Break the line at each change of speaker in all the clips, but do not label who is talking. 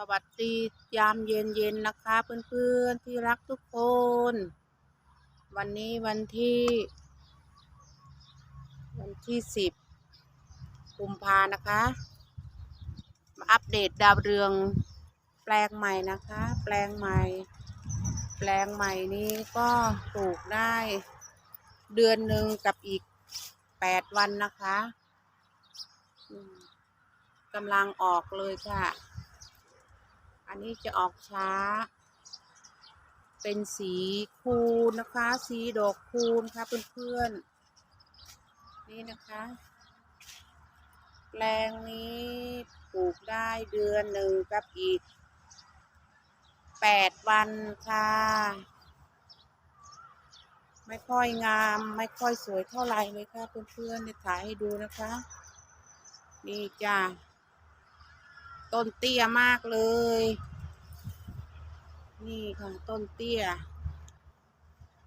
สวัสดียามเย็นๆนะคะ เพื่อนๆที่รักทุกคน วันนี้วันที่ วันที่สิบกุมภานะคะ มาอัปเดตดาวเรืองแปลงใหม่นะคะ แปลงใหม่ แปลงใหม่นี้ก็ปลูกได้ เดือนหนึ่งกับอีกแปดวันนะคะกำลังออกเลยค่ะ อันนี้จะออกช้า เป็นสีคูณนะคะ สีดอกคูณค่ะเพื่อนๆ นี่นะคะแปลงนี้ปลูกได้เดือนหนึ่งกับอีกแปดวันค่ะ ไม่ค่อยงาม ไม่ค่อยสวยเท่าไหร่เลยค่ะเพื่อนๆเดี๋ยถ่ายให้ดูนะคะ นี่จ้า ต้นเตี้ยมากเลย นี่ค่ะต้นเตี้ย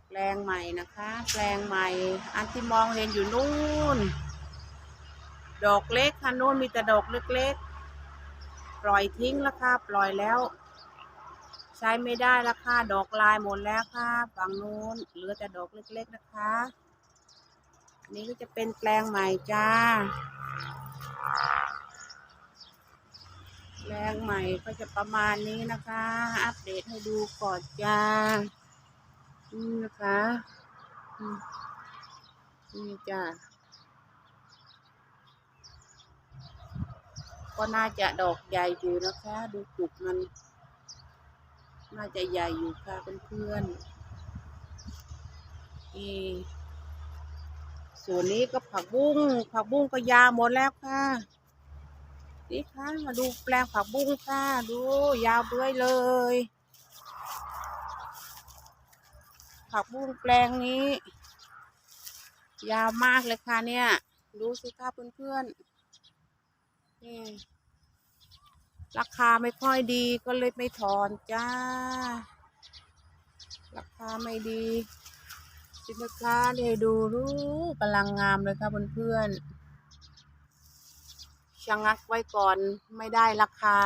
แปลงใหม่นะคะแปลงใหม่ อันที่มองเห็นอยู่นู่น ดอกเล็กค่ะนู่นมีแต่ดอกเล็กๆ ปล่อยทิ้งแล้วค่ะปล่อยแล้ว ใช้ไม่ได้แล้วค่ะดอกลายหมดแล้วค่ะฝั่งนู้นเหลือแต่ดอกเล็กๆนะคะนนี้ก็จะเป็นแปลงใหม่จ้า แรงใหม่ก็จะประมาณนี้นะคะ อัปเดตให้ดูก่อนจ้านี่นะคะนี่จ้าก็น่าจะดอกใหญ่อยู่นะคะ ดูจุกมัน น่าจะใหญ่อยู่ค่ะเพื่อนๆอีส่วนนี้ก็ผักบุ้งผักบุ้งก็ยาหมดแล้วค่ะ นี่ค่ะมาดูแปลงผักบุ้งค่ะ ดูยาวเบื้อยเลย ผักบุ้งแปลงนี้ ยาวมากเลยค่ะเนี่ย ดูสิค่ะเพื่อนๆนี่ราคาไม่ค่อยดีก็เลยไม่ถอนจ้า ราคาไม่ดีสินค้าเดี๋ยวดูดูกำลังงามเลยค่ะเพื่อนๆ ชะงักไว้ก่อนไม่ได้ราคา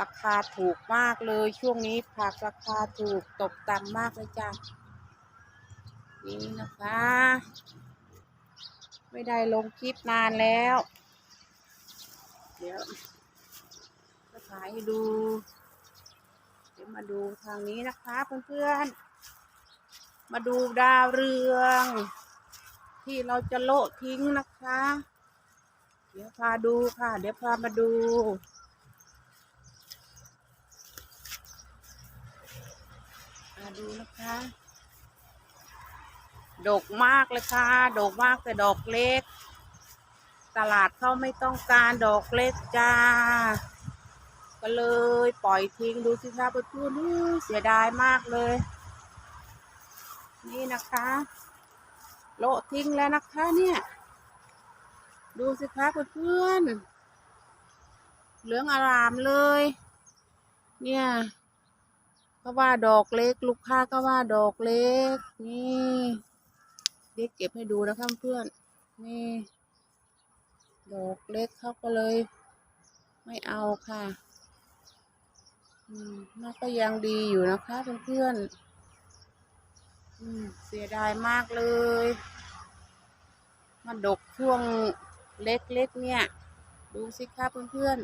ราคาถูกมากเลยช่วงนี้ผักราคาถูกตกต่ำมากเลยจ้ะนี่นะคะ ไม่ได้ลงคลิปนานแล้ว เดี๋ยวจะถ่ายให้ดู เดี๋ยวมาดูทางนี้นะคะเพื่อนๆ มาดูดาวเรือง ที่เราจะโละทิ้งนะคะ ยวพาดูค่ะ เดี๋ยวพามาดูมาดูนะคะ ดกมากเลยค่ะ ดกมากแต่ดอกเล็ก ตลาดเขาไม่ต้องการดอกเล็กจ้า ก็เลยปล่อยทิ้งดูสิคะเพื่อนๆเสียดายมากเลย นี่นะคะ โละทิ้งแล้วนะคะเนี่ย ดูสิคะเพื่อนๆเหลืองอารามเลย เนี่ยก็ว่าดอกเล็ก ลูกค้าก็ว่าดอกเล็ก นี่เด็กเก็บให้ดูนะคะเพื่อนนี่ ดอกเล็กเขาก็เลย ไม่เอาค่ะอืมมันก็ยังดีอยู่นะคะเพื่อนๆอืมเสียดายมากเลย มันดกช่วง เล็กๆเนี่ย ดูสิค่ะเพื่อน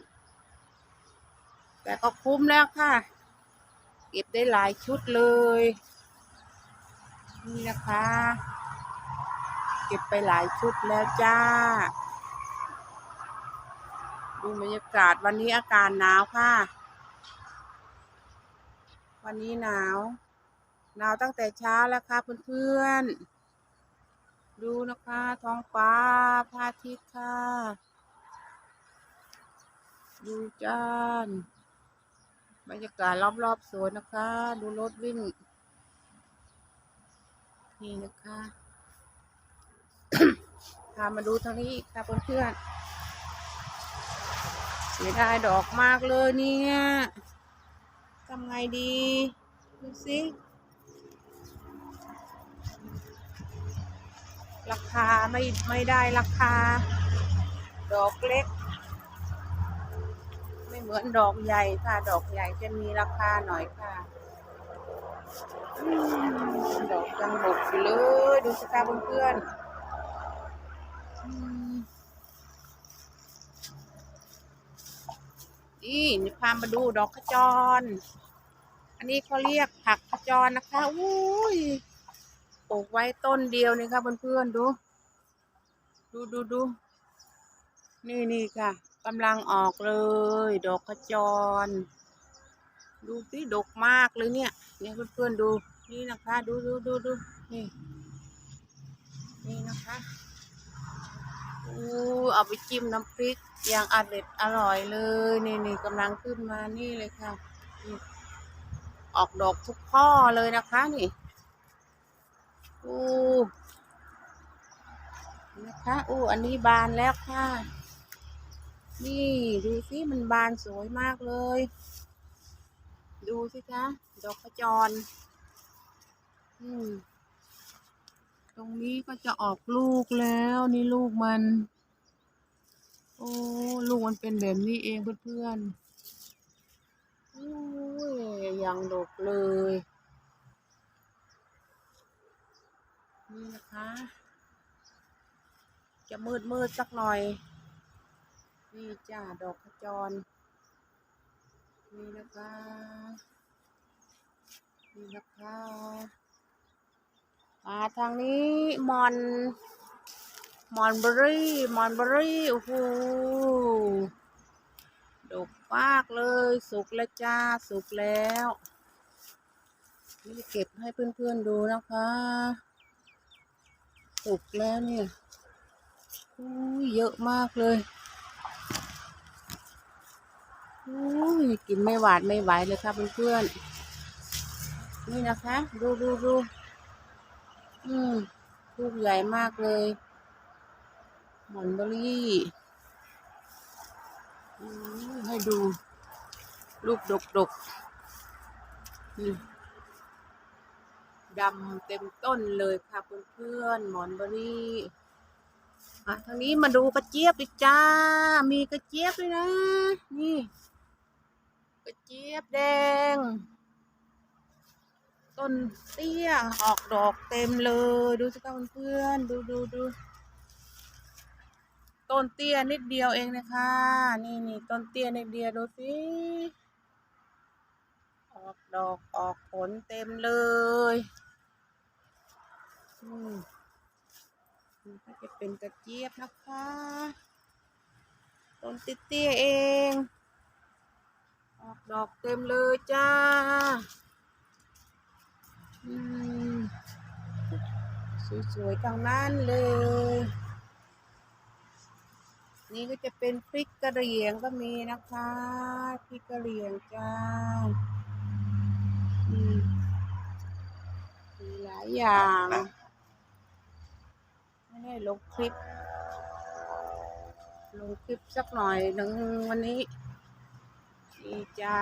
ๆ แต่ก็คุ้มแล้วค่ะ เก็บได้หลายชุดเลย นี่นะคะ เก็บไปหลายชุดแล้วจ้า ดูบรรยากาศวันนี้อากาศหนาวค่ะ วันนี้หนาว หนาวตั้งแต่เช้าแล้วค่ะเพื่อนๆ ดูนะคะ ท้องฟ้าพระอาทิตย์ค่ะ ดูจานบรรยากาศรอบๆสวนนะคะ ดูรถวิ่ง นี่นะคะพามาดูทางนี้ค่ะเพื่อนๆเสียดายดอกมากเลยเนี่ยทำไงดี ดูสิ ราคาไม่ไม่ได้ราคา ดอกเล็ก ไม่เหมือนดอกใหญ่ค่ะ ดอกใหญ่จะมีราคาหน่อยค่ะอดอกยังดกอยู่เลยดูสิคะเพื่อนๆนี่นี่พามาดูดอกขจร อันนี้เขาเรียกผักขจรนะคะ อุ้ย ปลูกไว้ต้นเดียวนี่ค่ะเพื่อนๆดู ดูดูดู นี่นี่ค่ะกำลังออกเลย ดอกขจร ดูสิดกมากเลยเนี่ย เนี่ยเพื่อนๆดู นี่นะคะ ดูดูดูดูนี่ นี่นะคะอู้เอาไปจิ้มน้ำพริกอย่างอร่อยอร่อยเลย นี่นี่กำลังขึ้นมานี่เลยค่ะ ออกดอกทุกข้อเลยนะคะนี่ อู้นะคะอู้อันนี้บานแล้วค่ะ นี่ดูสิมันบานสวยมากเลย ดูสิคะดอกขจร อืมตรงนี้ก็จะออกลูกแล้วนี่ลูกมัน โอ้ลูกมันเป็นแบบนี้เองเพื่อนๆโอ้ยยังดกเลย นี่นะคะ จะมืดมืดๆสักหน่อย นี่จ้าดอกขจร นี่นะคะ นี่นะคะมาทางนี้มอน มอนเบอรี่ มอนเบอรี่โอ้โหดกมากเลย สุกแล้วจ้า สุกแล้ว นี่เก็บให้เพื่อนๆดูนะคะ สุกแล้วเนี่ยอุ้ยเยอะมากเลยอุ้ยกินไม่หวาดไม่ไหวเลยค่ะเพื่อนๆนี่นะคะ ดูดูดูอืมลูกใหญ่มากเลยหมอนเบอรี่อืมให้ดู ลูกดกดกๆนี่ ดำเต็มต้นเลยค่ะเพื่อนๆหมอนเบอรี่อะทางนี้มาดูกระเจี๊ยบอีกจ้า มีกระเจี๊ยบด้วยนะ นี่ กระเจี๊ยบแดง ต้นเตี้ยออกดอกเต็มเลย ดูสิคะเพื่อนๆดูดูดูต้นเตี้ยนิดเดียวเองนะคะ นี่นี่ต้นเตี้ยนิดเดียวดูสิออกดอกออกผลเต็มเลย นี่ก็จะเป็นกระเจี๊ยบนะคะ ต้นเตี้ยเอง ออกดอกเต็มเลยจ้า สวยๆทางนั้นเลย นี่ก็จะเป็นพริกกระเหรี่ยงก็มีนะคะ พริกกระเหรี่ยงจ้ามมีหลายอย่าง ไม่ได้ลงคลิป ลงคลิปสักหน่อยหนึ่งวันนี้นี่จ้า